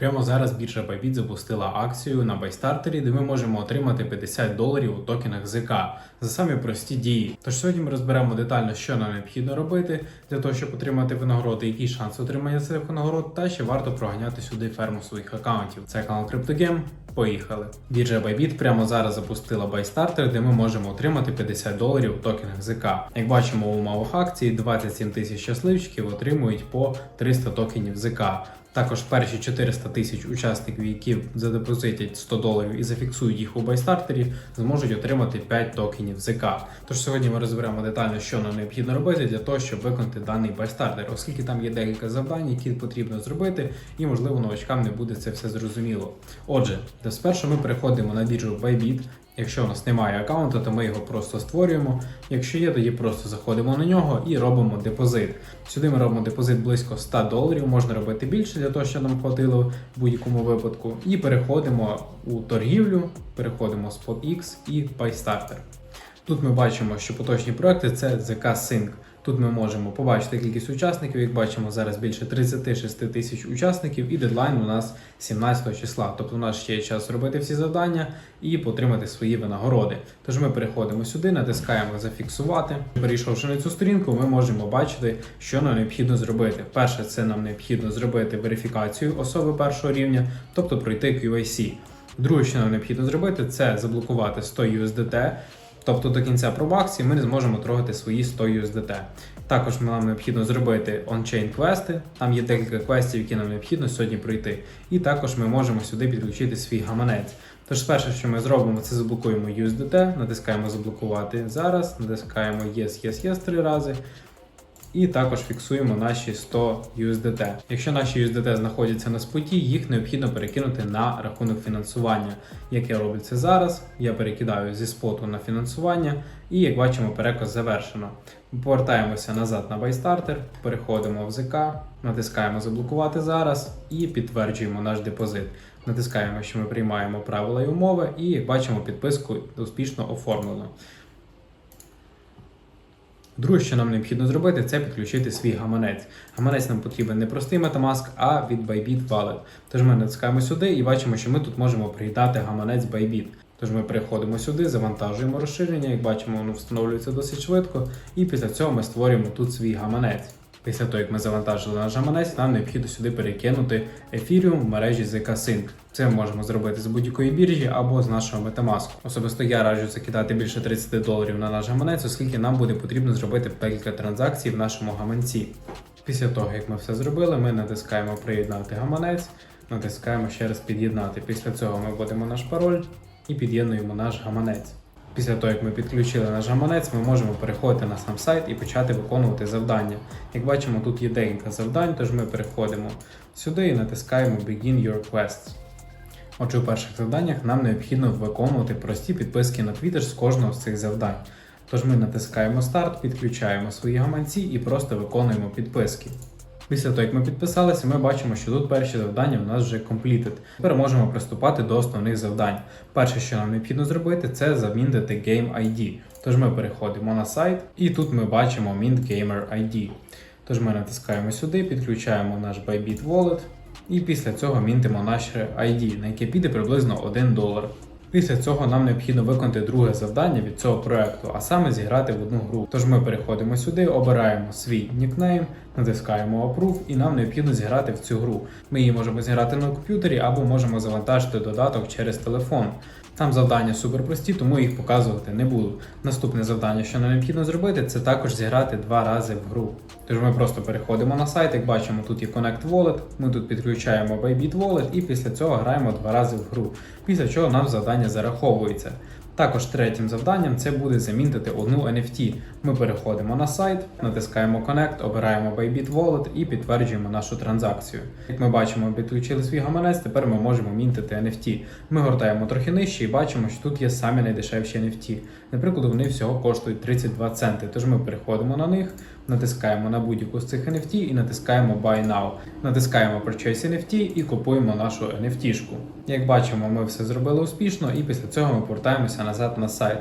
Прямо зараз біржа Bybit запустила акцію на байстартері, де ми можемо отримати 50 доларів у токенах ЗК за самі прості дії. Тож сьогодні ми розберемо детально, що нам необхідно робити для того, щоб отримати винагороди, який шанс отримання цих винагород, та ще варто проганяти сюди ферму своїх аккаунтів. Це канал CryptoGame. Поїхали. Біржа Bybit прямо зараз запустила байстартер, де ми можемо отримати 50 доларів у токенах ЗК. Як бачимо у умовах акції, 27 тисяч щасливчиків отримують по 300 токенів ЗК. Також перші 400 тисяч учасників, які задепозитять 100 доларів і зафіксують їх у байстартері, зможуть отримати 5 токенів ЗК. Тож сьогодні ми розберемо детально, що нам необхідно робити для того, щоб виконати даний байстартер, оскільки там є декілька завдань, які потрібно зробити, і можливо новачкам не буде це все зрозуміло. Отже, спершу ми переходимо на біржу Bybit. Якщо у нас немає аккаунту, то ми його просто створюємо. Якщо є, тоді просто заходимо на нього і робимо депозит. Сюди ми робимо депозит близько 100 доларів, можна робити більше для того, що нам хватило в будь-якому випадку. І переходимо у торгівлю, переходимо SpotX і PyStarter. Тут ми бачимо, що поточні проекти це ZK Sync. Тут ми можемо побачити кількість учасників. Як бачимо, зараз більше 36 тисяч учасників, і дедлайн у нас 17 числа. Тобто у нас ще є час робити всі завдання і отримати свої винагороди. Тож ми переходимо сюди, натискаємо зафіксувати. Перейшовши на цю сторінку, ми можемо бачити, що нам необхідно зробити. Перше, це нам необхідно зробити верифікацію особи першого рівня, тобто пройти QIC. Друге, що нам необхідно зробити, це заблокувати 100 USDT. Тобто до кінця пробакції ми не зможемо трогати свої 100 USDT. Також нам необхідно зробити on-chain квести. Там є декілька квестів, які нам необхідно сьогодні пройти. І також ми можемо сюди підключити свій гаманець. Тож перше, що ми зробимо, це заблокуємо USDT, натискаємо заблокувати зараз, натискаємо Yes, Yes, Yes три рази. І також фіксуємо наші 100 USDT. Якщо наші USDT знаходяться на споті, їх необхідно перекинути на рахунок фінансування. Як я роблю це зараз, я перекидаю зі споту на фінансування, і як бачимо, переказ завершено. Повертаємося назад на байстартер, переходимо в ЗК, натискаємо заблокувати зараз і підтверджуємо наш депозит. Натискаємо, що ми приймаємо правила і умови, і як бачимо, підписку успішно оформлено. Друге, що нам необхідно зробити, це підключити свій гаманець. Гаманець нам потрібен не простий Metamask, а від Bybit Wallet. Тож ми натискаємо сюди і бачимо, що ми тут можемо пригадати гаманець Bybit. Тож ми переходимо сюди, завантажуємо розширення, як бачимо, воно встановлюється досить швидко, і після цього ми створюємо тут свій гаманець. Після того, як ми завантажили наш гаманець, нам необхідно сюди перекинути Ethereum в мережі ZK Sync. Це ми можемо зробити з будь-якої біржі або з нашого Metamask. Особисто я раджу закидати більше 30 доларів на наш гаманець, оскільки нам буде потрібно зробити декілька транзакцій в нашому гаманці. Після того, як ми все зробили, ми натискаємо приєднати гаманець, натискаємо ще раз під'єднати. Після цього ми вводимо наш пароль і під'єднуємо наш гаманець. Після того, як ми підключили наш гаманець, ми можемо переходити на сам сайт і почати виконувати завдання. Як бачимо, тут є декілька завдань, тож ми переходимо сюди і натискаємо Begin Your Quests. Отже, у перших завданнях нам необхідно виконувати прості підписки на Twitter з кожного з цих завдань. Тож ми натискаємо старт, підключаємо свої гаманці і просто виконуємо підписки. Після того, як ми підписалися, ми бачимо, що тут перші завдання у нас вже completed. Тепер можемо приступати до основних завдань. Перше, що нам необхідно зробити, це замінити Game ID. Тож ми переходимо на сайт, і тут ми бачимо Mint Gamer ID. Тож ми натискаємо сюди, підключаємо наш Bybit Wallet, і після цього мінтимо наше ID, на яке піде приблизно 1 долар. Після цього нам необхідно виконати друге завдання від цього проекту, а саме зіграти в одну гру. Тож ми переходимо сюди, обираємо свій нікнейм, натискаємо Approve і нам необхідно зіграти в цю гру. Ми її можемо зіграти на комп'ютері або можемо завантажити додаток через телефон. Там завдання супер прості, тому їх показувати не буду. Наступне завдання, що нам необхідно зробити, це також зіграти два рази в гру. Тож ми просто переходимо на сайт, як бачимо, тут є Connect Wallet, ми тут підключаємо Bybit Wallet і після цього граємо два рази в гру. Після чого нам завдання зараховується. Також третім завданням це буде замінити одну NFT. Ми переходимо на сайт, натискаємо Connect, обираємо Bybit Wallet і підтверджуємо нашу транзакцію. Як ми бачимо, підключили свій гаманець, тепер ми можемо мінтити NFT. Ми гортаємо трохи нижче і бачимо, що тут є самі найдешевші NFT. Наприклад, вони всього коштують 32 центи. Тож ми переходимо на них, натискаємо на будь-яку з цих NFT і натискаємо Buy Now. Натискаємо Purchase NFT і купуємо нашу NFT-шку. Як бачимо, ми все зробили успішно, і після цього ми повертаємося назад на сайт.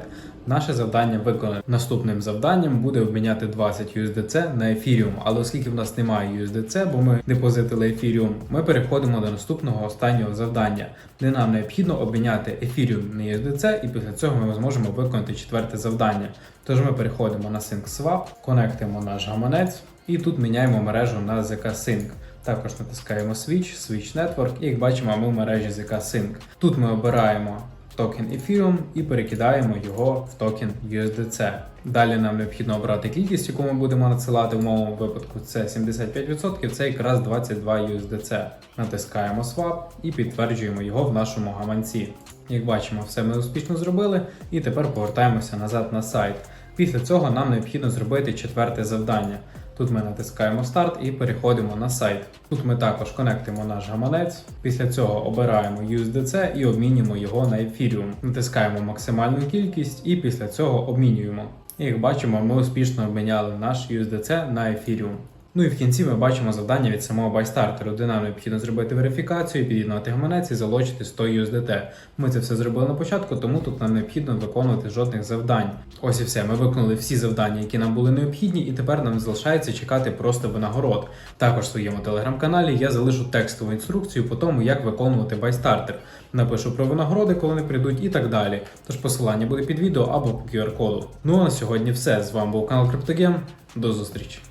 Наше завдання виконане. Наступним завданням буде обміняти 20 USDC на Ethereum. Але оскільки в нас немає USDC, бо ми депозитили Ethereum, ми переходимо до наступного останнього завдання, де нам необхідно обміняти Ethereum на USDC, і після цього ми зможемо виконати четверте завдання. Тож ми переходимо на SyncSwap, конектимо наш гаманець і тут міняємо мережу на ZK Sync. Також натискаємо Switch, Switch Network, і як бачимо, ми в мережі ZK Sync. Тут ми обираємо токен Ethereum і перекидаємо його в токен USDC. Далі нам необхідно обрати кількість, яку ми будемо надсилати в моєму випадку. Це 75%, це якраз 22 USDC. Натискаємо Swap і підтверджуємо його в нашому гаманці. Як бачимо, все ми успішно зробили, і тепер повертаємося назад на сайт. Після цього нам необхідно зробити четверте завдання. Тут ми натискаємо старт і переходимо на сайт. Тут ми також конектимо наш гаманець. Після цього обираємо USDC і обмінюємо його на Ethereum. Натискаємо максимальну кількість і після цього обмінюємо. Як бачимо, ми успішно обміняли наш USDC на Ethereum. Ну і в кінці ми бачимо завдання від самого байстартеру, де нам необхідно зробити верифікацію, під'єднати гаманець і залочити 100 USDT. Ми це все зробили на початку, тому тут нам необхідно виконувати жодних завдань. Ось і все. Ми виконали всі завдання, які нам були необхідні, і тепер нам залишається чекати просто винагород. Також в своєму телеграм-каналі я залишу текстову інструкцію по тому, як виконувати байстартер. Напишу про винагороди, коли вони прийдуть, і так далі. Тож посилання буде під відео або по QR-коду. Ну а на сьогодні все. З вами був канал Криптогем. До зустрічі!